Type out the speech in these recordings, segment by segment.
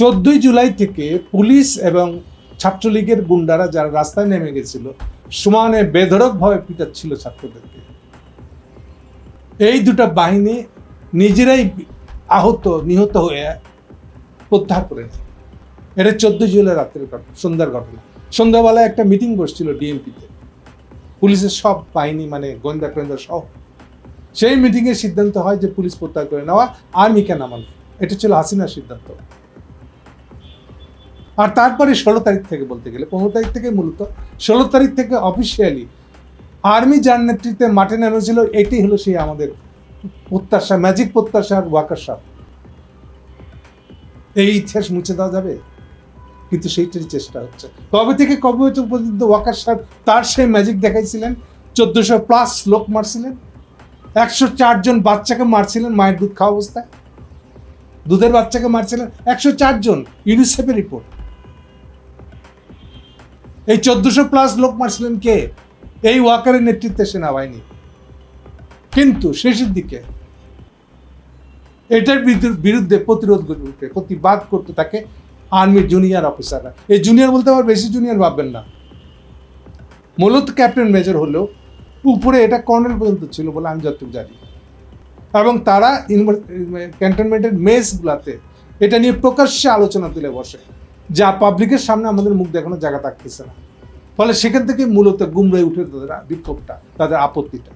চোদ্দই জুলাই থেকে পুলিশ এবং ছাত্রলীগের গুন্ডারা যারা রাস্তায় নেমে গেছিল, সমানে বেধড়কভাবে পিটাচ্ছিল ছাত্রদেরকে। এই দুটো বাহিনী নিজেরাই আহত, নিহত হয়ে প্রত্যাহার করে নেয়। এটা চোদ্দই জুলাই রাত্রের ঘটনা, সন্ধ্যার ঘটনা। সন্ধ্যাবেলায় একটা মিটিং বসছিল ডিএমপিতে। পুলিশের সব বাহিনী মানে গোয়েন্দা টোয়েন্দা সব সেই মিটিংয়ের সিদ্ধান্ত হয় যে পুলিশ প্রত্যাহার করে নেওয়া, আর্মিকে নামানো। এটা ছিল হাসিনার সিদ্ধান্ত। আর তারপরে ষোলো তারিখ থেকে বলতে গেলে, পনেরো তারিখ থেকে মূলত ষোলো তারিখ থেকে অফিসিয়ালি আর্মি যার নেতৃত্বে মাঠে নেমেছিল, এটি হলো সেই আমাদের প্রত্যাশা ম্যাজিক প্রত্যাশার ওয়াকার সাপ এই ইতিহাস মুছে দেওয়া যাবে? কিন্তু সেইটারই চেষ্টা হচ্ছে। কবে থেকে কবে হচ্ছে পর্যন্ত ওয়াকার সাহেব তার সেই ম্যাজিক দেখাইছিলেন? চোদ্দশো প্লাস লোক মারছিলেন। একশো চারজন বাচ্চাকে মারছিলেন মায়ের দুধ খাওয়া অবস্থায়। দুধের বাচ্চাকে মারছিলেন। একশো চারজন ইউনিসেফের রিপোর্ট এই চোদ্দশো প্লাস লোক মারছিলেন কে? এই ওয়াকারের নেতৃত্বে সেনাবাহিনী। কিন্তু শেষের দিকে এটার বিরুদ্ধে- প্রতিরোধ করতে প্রতিবাদ করতে থাকে আর্মির জুনিয়র অফিসাররা এই জুনিয়র বলতে আবার বেশি জুনিয়র ভাববেন না। মূলত ক্যাপ্টেন মেজর হলেও উপরে এটা কর্নেল পর্যন্ত ছিল বলে আমি যতটুকু জানি। এবং তারা ক্যান্টনমেন্টের মেসগুলাতে এটা নিয়ে প্রকাশ্যে আলোচনা তুলে বসে। যা পাবলিকের সামনে আমাদের মুখ দেখানোর জায়গা থাকতেছে না। ফলে সেখান থেকে মূলত গুমড়ে উঠে তাদের বিক্ষোভটা, তাদের আপত্তিটা।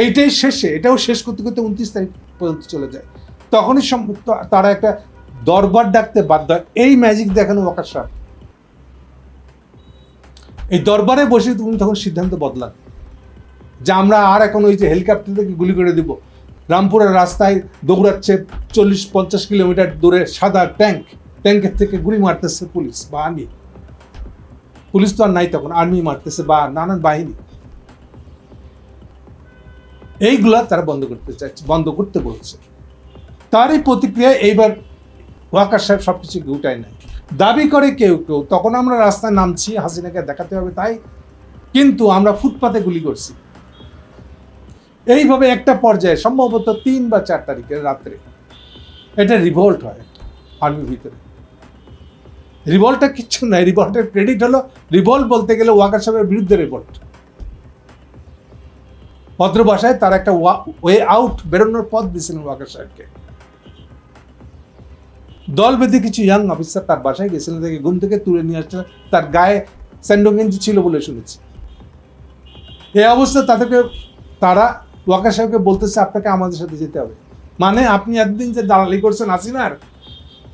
এইটাই শেষে, এটাও শেষ করতে করতে উনত্রিশ তারিখ পর্যন্ত চলে যায়। তখনই সম- তারা একটা দরবার ডাকতে বাধ্য হয়। এই ম্যাজিক দেখানো ওয়াকার এই দরবারে বসে তুমি তখন সিদ্ধান্ত বদলান। যে আমরা আর এখন ওই যে হেলিকপ্টার থেকে গুলি করে দিব। রামপুরের রাস্তায় দৌড়াচ্ছে চল্লিশ পঞ্চাশ কিলোমিটার দূরে সাদা ট্যাঙ্ক ট্যাঙ্কের থেকে গুলি মারতেছে পুলিশ বা আর্মি। পুলিশ তো আর নাই তখন, আর্মি মারতেছে বা নানান বাহিনী। এইগুলা তারা বন্ধ করতে চাইছে, বন্ধ করতে বলছে। তারই প্রতিক্রিয়া এইবার ওয়াকার সাহেব সব কিছু উঠায় নাই। দাবি করে কেউ কেউ, তখন আমরা রাস্তায় নামছি, হাসিনাকে দেখাতে হবে তাই। কিন্তু আমরা ফুটপাতে গুলি করছি। এইভাবে একটা পর্যায়ে সম্ভবত তিন বা চার তারিখের রাত্রে এটা রিভল্ট হয় আর্মির ভিতরে। রিভল্টটা কিচ্ছু নাই। রিভল্টের ক্রেডিট হলো রিভল্ট বলতে গেলে ওয়াকার সাহেবের বিরুদ্ধে রিভল্ট ভদ্র ভাষায় তার একটা ওয়ে আউট বেরোনোর পথ দিয়েছিলেন ওয়াকার সাহেবকে দল বেঁধে কিছু ইয়াং অফিসার তার বাসায় গেছিলেন, তাকে ঘুম থেকে তুলে নিয়ে আসছিলেন তার গায়ে স্যান্ডোগেঞ্জি ছিল বলে শুনেছি। এই অবস্থা তাদেরকে তারা ওয়াকার সাহেবকে বলতেছে, আপনাকে আমাদের সাথে যেতে হবে। মানে আপনি একদিন যে দালালি করছেন আসিনার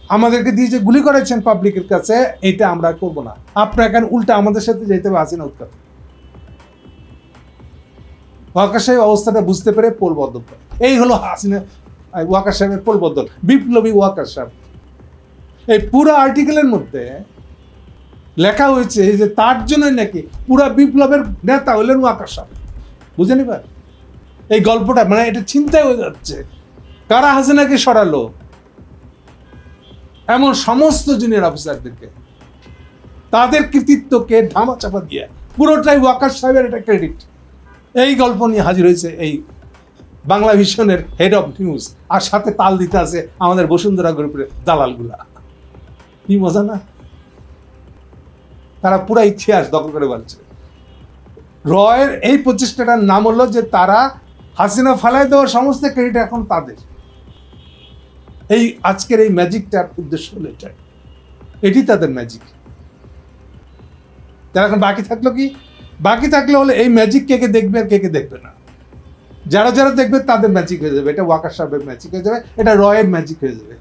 আমাদেরকে দিয়ে যে গুলি করেছেন পাবলিকের কাছে এটা আমরা করব না। আপনার এখন উল্টা আমাদের সাথে যেতে হবে? আসিনা উৎখাত ওয়াকার সাহেব অবস্থাটা বুঝতে পেরে পোল বদল এই হলো হাসিনা আহ, ওয়াকার সাহেবের পোল বদল। বিপ্লবী ওয়াকার সাহেব। এই পুরো আর্টিকেলের মধ্যে লেখা হয়েছে যে তার জন্য নাকি পুরো বিপ্লবের নেতা হলেন ওয়াকার সাহেব। বুঝেন এবার? এই গল্পটা মানে এটা চিন্তায় হয়ে যাচ্ছে। কারা হাসিনাকে সরালো? এমন সমস্ত জুনিয়র অফিসারদেরকে। তাদের কৃতিত্বকে ধামা চাপা দিয়ে পুরোটাই ওয়াকার সাহেবের একটা ক্রেডিট এই গল্প নিয়ে হাজির হয়েছে এই বাংলা ভিশনের হেড অফ নিউজ আর সাথে তাল দিতে আছে আমাদের বসুন্ধরা গ্রুপের দালালগুলা। কি মজা না? তারা পুরা ইতিহাস দখল করে বলছে রয়ের এই প্রচেষ্টাটার নাম হলো যে তারা হাসিনা ফালাই দেওয়ার সমস্ত ক্রেডিট এখন তাদের। এই আজকের এই ম্যাজিকটার উদ্দেশ্য হলো এটাই। এটি তাদের ম্যাজিক তারা এখন বাকি থাকল কি? বাকি থাকলে হলে এই ম্যাজিক কে কে দেখবে আর কে কে দেখবে না? যারা যারা দেখবে তাদের ম্যাজিক হয়ে যাবে। এটা ওয়াকার সাহেবের ম্যাজিক হয়ে যাবে, এটা রয়ের ম্যাজিক হয়ে যাবে।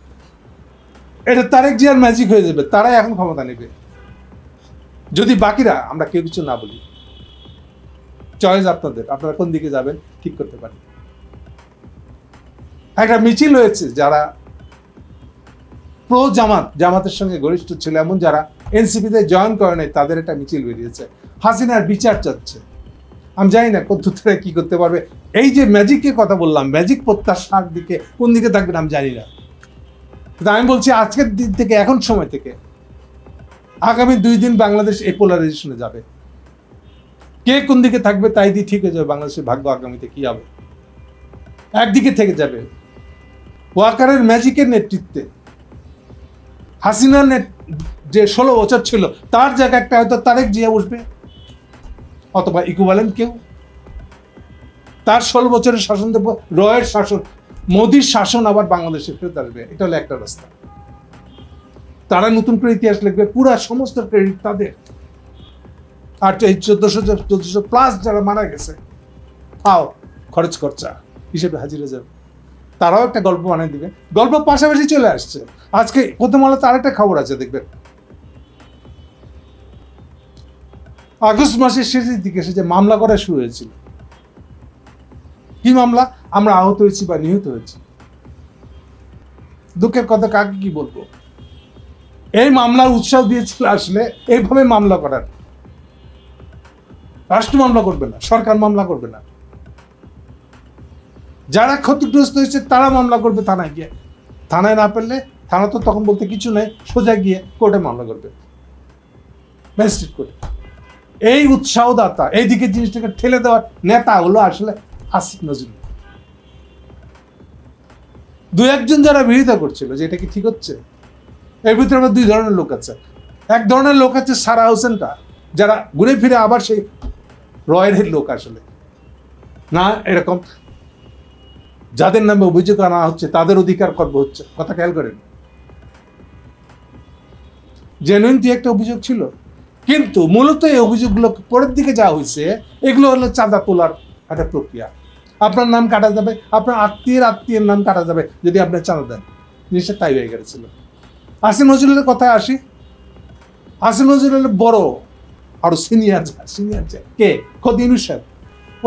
এটা তারেক জিয়ার ম্যাজিক হয়ে যাবে, তারাই এখন ক্ষমতা নেবে। যদি বাকিরা, আমরা কেউ কিছু না বলি চয়েস আপনাদের, আপনারা কোন দিকে যাবেন ঠিক করতে পারেন। একটা মিছিল হয়েছে যারা প্রো জামাত, জামাতের সঙ্গে ঘনিষ্ঠ ছিল, এমন যারা এনসিপিতে জয়েন করে নাই, তাদের একটা মিছিল বেরিয়েছে। হাসিনার বিচার চাচ্ছে। আমি জানি না কদ্দুতরা কী করতে পারবে। এই যে ম্যাজিকের কথা বললাম ম্যাজিক প্রত্যাশার দিকে কোন দিকে থাকবেন আমি জানি না। কিন্তু আমি বলছি, আজকের দিন থেকে, এখন সময় থেকে, আগামী দুই দিন বাংলাদেশ এই পোলারাইজেশনে যাবে। কে কোন দিকে থাকবে তাই দিয়ে ঠিক হয়ে যাবে বাংলাদেশের ভাগ্য আগামীতে কি হবে। একদিকে থেকে যাবে। ওয়াকারের ম্যাজিকের নেতৃত্বে হাসিনা নে- যে ষোলো বছর ছিল, তার জায়গায় একটা হয়তো তারেক জিয়া বসবে, অথবা ইকুইভ্যালেন্ট কেউ। তার ষোলো বছরের শাসন দেব, রয়ের শাসন, মোদির শাসন আবার বাংলাদেশে ফেরত আসবে, এটা হলো একটা রাস্তা। তারা নতুন করে ইতিহাস লিখবে, পুরা সমস্ত ক্রেডিট তাদের। আর এই চোদ্দশো চোদ্দশো প্লাস যারা মারা গেছে পাও খরচ খরচা হিসেবে হাজিরা যাবে। তারাও একটা গল্প বানিয়ে দিবে। গল্প পাশাপাশি চলে আসছে। আজকে প্রথম আলো তার একটা খবর আছে, দেখবেন। আগস্ট মাসের শেষের দিকে যে মামলা করা শুরু হয়েছিল। কি মামলা? আমরা আহত হয়েছি বা নিহত হয়েছি। দুঃখের কথা, কাকে কি বলব? এই মামলার উৎসাহ দিয়েছিল আসলে এইভাবে মামলা করার। রাষ্ট্র মামলা করবে না, সরকার মামলা করবে না। যারা ক্ষতিগ্রস্ত হয়েছে, তারা মামলা করবে থানায় গিয়ে। থানায় না পেলে থানা তো তখন বলতে কিছু নেই, সোজা গিয়ে কোর্টে মামলা করবে। ম্যাজিস্ট্রেট কোর্টে। এই উৎসাহদাতা, এইদিকে জিনিসটাকে ঠেলে দেওয়ার নেতা হলো আসলে আসিফ নজরুল। দু একজন যারা বিরোধিতা করছিল, যে এটা কি ঠিক হচ্ছে? এর ভিতরে আবার দুই ধরনের লোক আছে। এক ধরনের লোক আছে সারা হোসেনটা, যারা ঘুরে ফিরে আবার সেই রয়ের লোক আসলে। না এরকম যাদের নামে অভিযোগ আনা হচ্ছে, তাদের অধিকার কর্ম হচ্ছে। কথা খেয়াল করেন। জেনুইন দিয়ে একটা অভিযোগ ছিল। কিন্তু মূলত এই অভিযোগগুলো পরের দিকে যা হয়েছে, এগুলো হলো চাঁদা তোলার একটা প্রক্রিয়া। আপনার নাম কাটা যাবে, আপনার আত্মীয়ের আত্মীয়ের নাম কাটা যাবে, যদি আপনি চাঁদা দেন। জিনিসটা তাই হয়ে গেছিল। আসিম নজরুলের কথায় আসি। আসিম নজরুলের বড় আরও সিনিয়র সিনিয়র কে? খোদ সাহেব।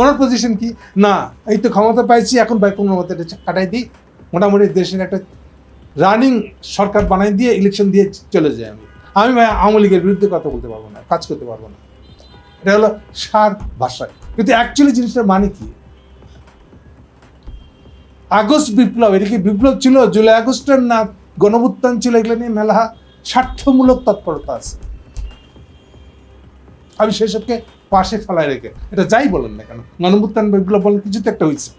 ওনার পজিশন কি? না, এই তো ক্ষমতা পাইছি, এখন ভাই কোনো মতো এটা কাটাই দিই। মোটামুটি দেশের একটা রানিং সরকার বানাই দিয়ে ইলেকশন দিয়ে চলে যাই আমি। আমি ভাই আওয়ামী লীগের বিরুদ্ধে কথা বলতে পারব না, কাজ করতে পারব না। এটা হলো সার ভাষায়। কিন্তু অ্যাকচুয়ালি জিনিসটার মানে কি? আগস্ট বিপ্লব, এটা কি বিপ্লব ছিল? জুলাই আগস্টের না গণভুত্থান ছিল? এগুলো নিয়ে মেলা স্বার্থমূলক তৎপরতা আছে। আমি সেসবকে পাশে ফেলায় রেখে। এটা যাই বলেন না কেন গণমুত্থান বা বিপ্লব বলেন কিছু তো একটা হয়েছে।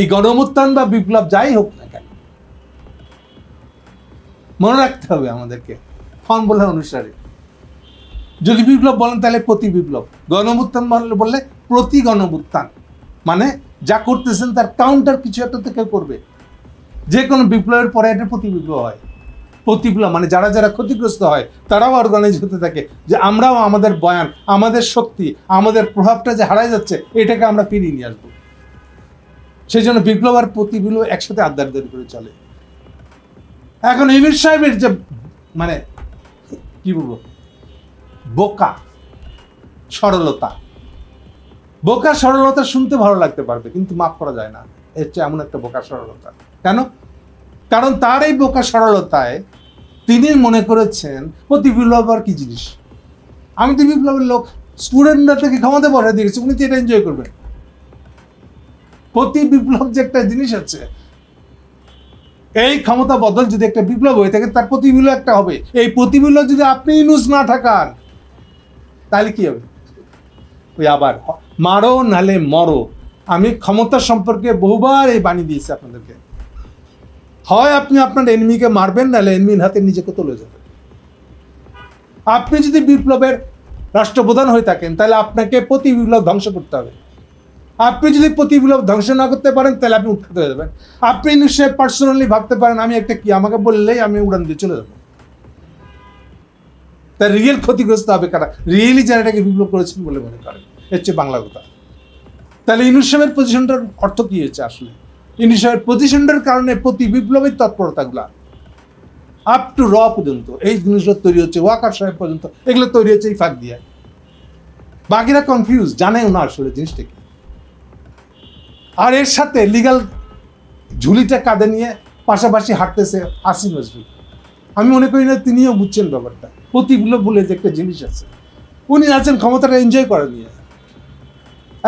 এই গণভুত্থান বা বিপ্লব যাই হোক না কেন, মনে রাখতে হবে আমাদেরকে, ফর্মুলা অনুসারে। যদি বিপ্লব বলেন তাহলে প্রতি বিপ্লব। গণমুত্থান বললে প্রতি গণমুত্থান মানে যা করতেছেন তার কাউন্টার কিছু একটা থেকে করবে। যে কোনো বিপ্লবের পরে এটা প্রতি বিপ্লব হয়। প্রতিপ্লব মানে যারা যারা ক্ষতিগ্রস্ত হয়, তারাও অর্গানাইজ হতে থাকে যে আমরাও আমাদের বয়ান, আমাদের শক্তি, আমাদের প্রভাবটা যে হারাই যাচ্ছে, এটাকে আমরা ফিরিয়ে নিয়ে আসব। সেই জন্য বিপ্লব আর প্রতিবিপ্লব একসাথে আড্ডার করে চলে। এখন ইমির সাহেবের যে মানে কি বলব, বোকা, সরলতা। বোকা, সরলতা শুনতে ভালো লাগতে পারবে, কিন্তু মাফ করা যায় না। এর চেয়ে এমন একটা বোকা, সরলতা। কেন? কারণ তার এই বোকা, সরলতায় তিনি মনে করেছেন প্রতি বিপ্লব আর কি জিনিস? আমি তো বিপ্লবের লোক স্টুডেন্টরা থেকে ক্ষমতা বসায় দিয়েছি, উনি তো এটা এনজয় করবেন। প্রতি বিপ্লব যে একটা জিনিস আছে, এই ক্ষমতা বদল যদি একটা বিপ্লব হয়ে থাকে, তার প্রতিবিপ্লব একটা হবে। এই প্রতিবিপ্লব যদি আপনি ইউজ না থাকান তাহলে কি হবে? ওই আবার, মারো নালে মরো। আমি ক্ষমতা সম্পর্কে বহুবার এই বাণী দিয়েছি আপনাদেরকে। হয় আপনি আপনার এনমিকে মারবেন, নাহলে এনমির হাতে নিজেকে তুলে যাবেন আপনি যদি বিপ্লবের রাষ্ট্রপ্রধান হয়ে থাকেন, তাহলে আপনাকে প্রতি বিপ্লব ধ্বংস করতে হবে। আপনি যদি প্রতি বিপ্লব ধ্বংস না করতে পারেন, তাহলে আপনি উঠতে হয়ে যাবেন। আপনি নিশ্চয়ই পার্সোনালি ভাবতে পারেন, আমি একটা কি, আমাকে বললেই আমি উড়ান দিয়ে চলে যাব। তার রিয়েল ক্ষতিগ্রস্ত হবে কারা? রিয়েলি যারা এটাকে বিপ্লব করেছেন বলে মনে করেন। চেয়ে বাংলা কথা। তাহলে ইনুসামের পজিশনটার অর্থ কি হয়েছে আসলে? ইনুসামের পজিশনটার কারণে প্রতি বিপ্লবের তৎপরতাগুলা আপ টু র পর্যন্ত, এই জিনিসগুলো তৈরি হচ্ছে, ওয়াকার সাহেব পর্যন্ত, এগুলো তৈরি হচ্ছে এই ফাঁক দিয়ে। বাকিরা কনফিউজ জানেও না আসলে জিনিসটা কি। আর এর সাথে লিগাল ঝুলিটা কাঁধে নিয়ে পাশাপাশি হাঁটতেছে আসিম নজরুল আমি মনে করি না তিনিও বুঝছেন ব্যাপারটা। প্রতিগুলো বলে যে একটা জিনিস আছে। উনি আছেন ক্ষমতাটা এনজয় করা নিয়ে।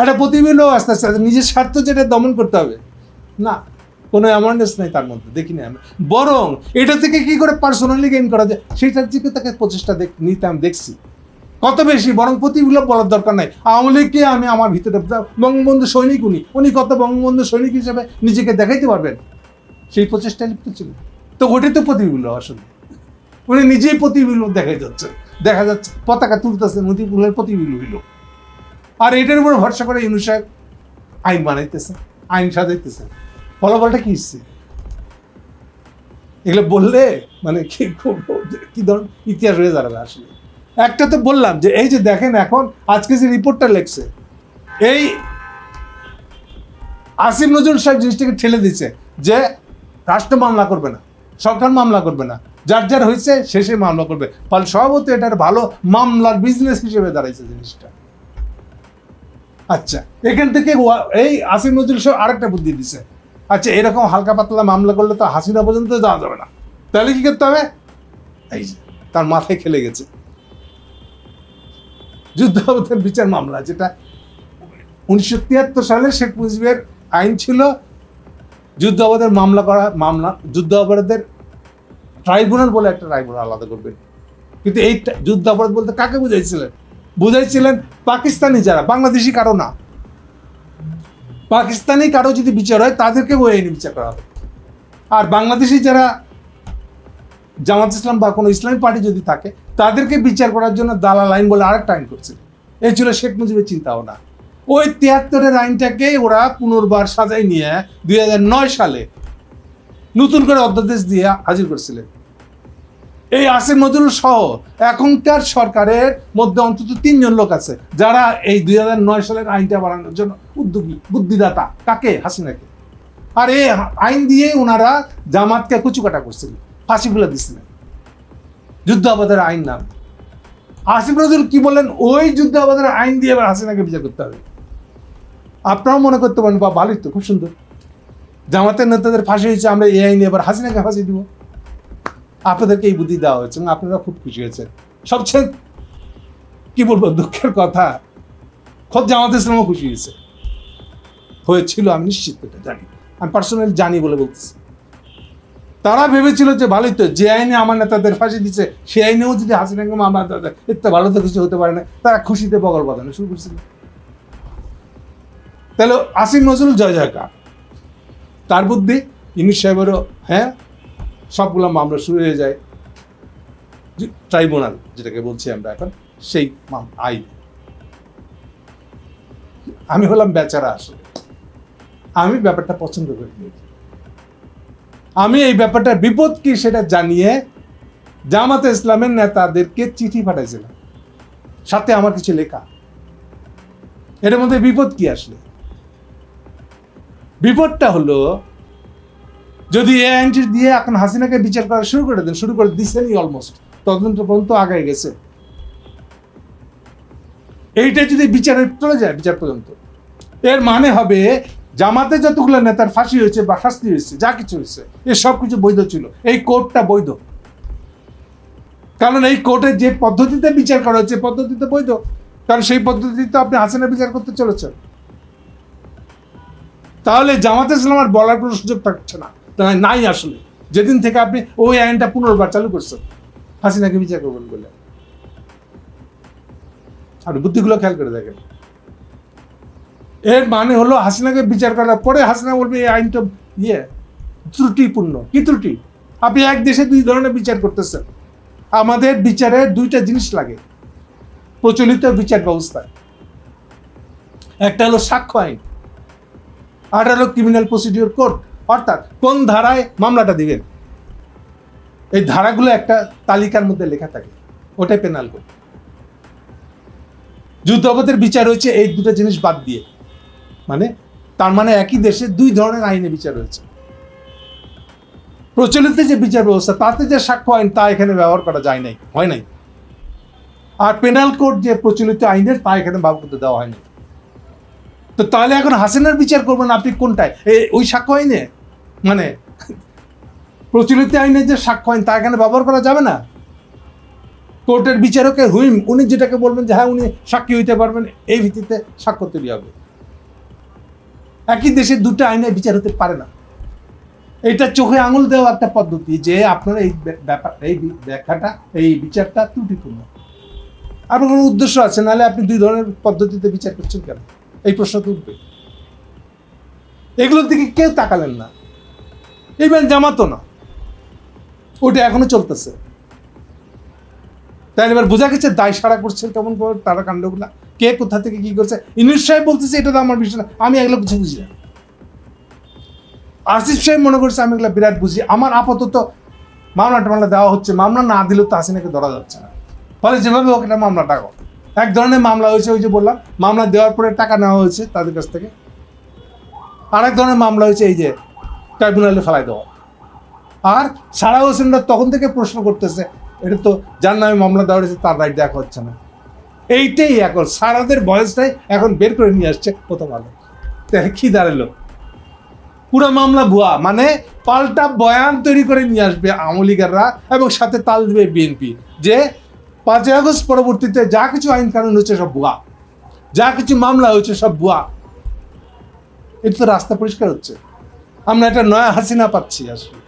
একটা প্রতিবিলও আস্তে আস্তে নিজের স্বার্থ যেটা দমন করতে হবে। না, কোনো অ্যাওয়ারনেস নেই তার মধ্যে, দেখি আমি। বরং এটা থেকে কি করে পার্সোনালি গেইন করা যায় সেইটার দিকে তাকে প্রচেষ্টা নিতে আমি দেখছি। কত বেশি, বরং প্রতিবিপ্লব বলার দরকার নাই। আওয়ামী লীগকে আমি আমার ভিতরে, বঙ্গবন্ধু সৈনিক উনি উনি কত বঙ্গবন্ধু সৈনিক হিসেবে নিজেকে দেখাইতে পারবেন? সেই প্রচেষ্টায় লিপ্ত ছিল। তো ওটাই তো প্রতিবিল আসলে। উনি নিজেই প্রতিবিল দেখা যাচ্ছে। দেখা যাচ্ছে, পতাকা তুলতেছে মতিপুলের প্রতিবিল হইল। আর এটার উপর ভরসা করে ইউনু সাহেব আইন বানাইতেছে, আইন সাজাইতেছে। ফলাফলটা কি হচ্ছে? এগুলো বললে মানে কি কি ধরুন ইতিহাস হয়ে দাঁড়াবে আসলে। একটা তো বললাম যে এই যে দেখেন এখন আজকে যে রিপোর্টটা লেখছে, এই আসিফ নজরুল সাহেব জিনিসটাকে ঠেলে দিচ্ছে যে রাষ্ট্র মামলা করবে না, সরকার মামলা করবে না, যার যার হয়েছে শেষে মামলা করবে। ফলে সভাপতি এটার ভালো মামলার বিজনেস হিসেবে দাঁড়াইছে জিনিসটা। আচ্ছা এখান থেকে এই আসিম নজরুল সাহেব আরেকটা বুদ্ধি দিছে। আচ্ছা এরকম হালকা পাতলা মামলা করলে তো হাসিনা পর্যন্ত যাওয়া যাবে না। তাহলে কি করতে হবে? এই তার মাথায় খেলে গেছে। যুদ্ধাপতের বিচার মামলা, যেটা উনিশশো তিয়াত্তর সালে শেখ মুজিবের আইন ছিল যুদ্ধ মামলা করা, মামলা, যুদ্ধ অপরাধের ট্রাইব্যুনাল বলে একটা ট্রাইব্যুনাল আলাদা করবেন কিন্তু এই যুদ্ধ অপরাধ বলতে কাকে বুঝাইছিলেন? বুঝাইছিলেন পাকিস্তানি যারা, বাংলাদেশি কারও না। পাকিস্তানি কারও যদি বিচার হয়, তাদেরকে ওই আইনি বিচার করা হবে। আর বাংলাদেশি যারা জামাত ইসলাম বা কোনো ইসলামী পার্টি যদি থাকে, তাদেরকে বিচার করার জন্য দালাল আইন বলে আরেকটা আইন করছে। এই ছিল শেখ মুজিবের চিন্তা ভাবনা ওই তিয়াত্তরের আইনটাকে ওরা পুনর্বার সাজাই নিয়ে দু হাজার নয় সালে নতুন করে অধ্যাদেশ দিয়ে হাজির করছিলেন। এই আসিফ নজরুল সহ এখনকার সরকারের মধ্যে অন্তত তিনজন লোক আছে, যারা এই দুই হাজার নয় সালের আইনটা বাড়ানোর জন্য উদ্যোগী, বুদ্ধিদাতা। কাকে? হাসিনাকে। আর এই আইন দিয়ে ওনারা জামাতকে কুচুকাটা করছিলেন, ফাঁসিগুলো দিছিলেন। যুদ্ধ আবাদের আইন নাম। আসিফ নজরুল কি বললেন ওই যুদ্ধ আবাদের আইন দিয়ে এবার হাসিনাকে বিচার করতে হবে। আপনারাও মনে করতে পারেন বা ভালোই তো, খুব সুন্দর। জামাতের নেতাদের ফাঁসি হয়েছে, আমরা এই আইনে এবার হাসিনাকে ফাঁসি দিব। আপনাদেরকে এই বুদ্ধি দেওয়া হয়েছে আপনারা খুব খুশি হয়েছেন। সবচেয়ে, কি বলব, দুঃখের কথা, খোদ জামাত ইসলামও খুশি হয়েছে। হয়েছিল, আমি নিশ্চিত এটা জানি। আমি পার্সোনালি জানি বলে বলতেছি। তারা ভেবেছিল যে ভালোই তো, যে আইনে আমার নেতাদের ফাঁসি দিচ্ছে সেই আইনেও যদি মামলা দেওয়া যায় এর তো ভালো তো কিছু হতে পারে না। তারা খুশিতে বগল বাঁধানো শুরু করছিল। তাহলে আসিম নজরুল জয় জয়কার। তার বুদ্ধি ইনিশ সাহেবেরও হ্যাঁ সবগুলো মামলা শুরু হয়ে যায়। ট্রাইব্যুনাল, যেটাকে বলছি আমরা এখন, সেই আইন। আমি হলাম বেচারা আসলে। আমি ব্যাপারটা পছন্দ করি। আমি এই ব্যাপারটার বিপদ কি সেটা জানিয়ে জামাতে ইসলামের নেতাদেরকে চিঠি পাঠাইছিলাম। সাথে আমার কিছু লেখা। এর মধ্যে বিপদ কি আসলে? বিপদটা হলো যদি এই আইনটি দিয়ে এখন হাসিনাকে বিচার করা শুরু করে দেন, শুরু করে দিচ্ছেনই অলমোস্ট তদন্ত পর্যন্ত আগায় গেছে। এইটা যদি বিচারে চলে যায়, বিচার পর্যন্ত। এর মানে হবে, জামাতে যতগুলো নেতার ফাঁসি হয়েছে বা শাস্তি হয়েছে, যা কিছু হয়েছে, এ সব কিছু বৈধ ছিল। এই কোর্টটা বৈধ। কারণ এই কোর্টে যে পদ্ধতিতে বিচার করা হচ্ছে পদ্ধতিতে বৈধ। কারণ সেই পদ্ধতিতে আপনি হাসিনা বিচার করতে চলেছেন। তাহলে জামাতে ইসলাম আর বলার কোনো সুযোগ থাকছে না। নাই আসলে। যেদিন থেকে আপনি ওই আইনটা পুনর্বার চালু করছেন, হাসিনাকে বিচার করবেন বলে। আপনি বুদ্ধিগুলো খেয়াল করে দেখেন। এর মানে হলো হাসিনাকে বিচার করার পরে হাসিনা বলবে এই আইনটা ইয়ে ত্রুটিপূর্ণ। কি ত্রুটি? আপনি এক দেশে দুই ধরনের বিচার করতেছেন। আমাদের বিচারে দুইটা জিনিস লাগে, প্রচলিত বিচার ব্যবস্থায় একটা হলো সাক্ষ্য আইন আর হলো ক্রিমিনাল প্রসিডিওর কোড অর্থাৎ কোন ধারায় মামলাটা দিবেন? এই ধারাগুলো একটা তালিকার মধ্যে লেখা থাকে, ওটাই পেনাল কোড যুদ্ধাপতের বিচার হয়েছে, এই দুটো জিনিস বাদ দিয়ে। মানে তার মানে একই দেশে দুই ধরনের আইনে বিচার হয়েছে। প্রচলিত যে বিচার ব্যবস্থা, তাতে যে সাক্ষ্য আইন, তা এখানে ব্যবহার করা যায় নাই, হয় নাই। আর পেনাল কোড যে প্রচলিত আইনের, তা এখানে ব্যবহার করতে দেওয়া হয়নি তো তাহলে এখন হাসিনার বিচার করবেন আপনি কোনটায়? ওই সাক্ষ্য আইনে? মানে প্রচলিত আইনের যে সাক্ষ্য আইন, তা এখানে ব্যবহার করা যাবে না? কোর্টের বিচারকের হুইম, উনি যেটাকে বলবেন যে হ্যাঁ উনি সাক্ষী হইতে পারবেন, এই ভিত্তিতে সাক্ষ্য তৈরি হবে। একই দেশে দুটো আইনে বিচার হতে পারে না। এটা চোখে আঙুল দেওয়া একটা পদ্ধতি যে, আপনার এই ব্যাপার, এই ব্যাখ্যাটা, এই বিচারটা ত্রুটিপূর্ণ। আপনার কোনো উদ্দেশ্য আছে? নাহলে আপনি দুই ধরনের পদ্ধতিতে বিচার করছেন কেন? এই প্রশ্ন তো উঠবে। এগুলোর দিকে কেউ তাকালেন না। এইবার জামাতো না। ওটা এখনও চলতেছে। তাই এবার বোঝা গেছে দায় সারা করছেন কেমন করে তারা কাণ্ডগুলা। কে কোথা থেকে কি করছে? ইনুস সাহেব বলতেছে, এটা তো আমার বিষয় না। আমি এগুলো কিছু বুঝি না। আসিফ সাহেব মনে করছে, আমি এগুলো বিরাট বুঝি। আমার আপাতত মামলা টামলা দেওয়া হচ্ছে, মামলা না দিলেও তো হাসিনাকে ধরা যাচ্ছে না। ফলে যেভাবে হোক এটা মামলা টাকা এক ধরনের মামলা হয়েছে, ওই যে বললাম, মামলা দেওয়ার পরে টাকা নেওয়া হয়েছে তাদের কাছ থেকে। আরেক ধরনের মামলা হয়েছে, এই যে ট্রাইব্যুনালে ফেলাই দেওয়া। আর সারা হোসেনরা তখন থেকে প্রশ্ন করতেছে, এটা তো যার নামে মামলা দেওয়া হয়েছে তার রাইট দেখা হচ্ছে না। এইটাই এখন, সারাদের বয়সটাই এখন বের করে নিয়ে আসছে প্রথম আলো কি দাঁড়াল? পুরো মামলা ভুয়া মানে পাল্টা বয়ান তৈরি করে নিয়ে আসবে আওয়ামী লীগেররা এবং সাথে তাল দেবে বিএনপি, যে পাঁচই আগস্ট পরবর্তীতে যা কিছু আইন কানুন হচ্ছে সব ভুয়া। যা কিছু মামলা হয়েছে সব ভুয়া। এটা তো রাস্তা পরিষ্কার হচ্ছে। আমরা একটা নয়া হাসিনা পাচ্ছি আসলে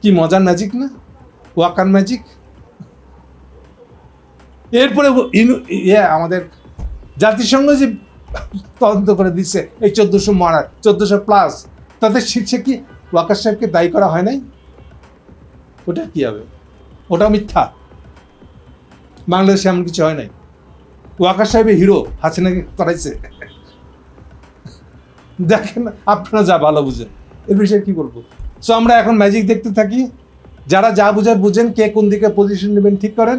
কি মজার ম্যাজিক না? ওয়াকার ম্যাজিক এরপরে ইয়ে আমাদের জাতিসংঘ যে তদন্ত করে দিচ্ছে এই চোদ্দশো মারা, চোদ্দশো প্লাস তাদের শীর্ষে কি? ওয়াকার সাহেবকে দায়ী করা হয় নাই? ওটা কি হবে? ওটা মিথ্যা। বাংলাদেশে এমন কিছু হয় নাই। ওয়াকার সাহেবের হিরো হাসিনাকে করাইছে। দেখেন, আপনারা যা ভালো বুঝেন। এর বিষয়ে কি বলব? সো আমরা এখন ম্যাজিক দেখতে থাকি। যারা যা বুঝার বুঝেন, কে কোন দিকে পজিশন নেবেন ঠিক করেন।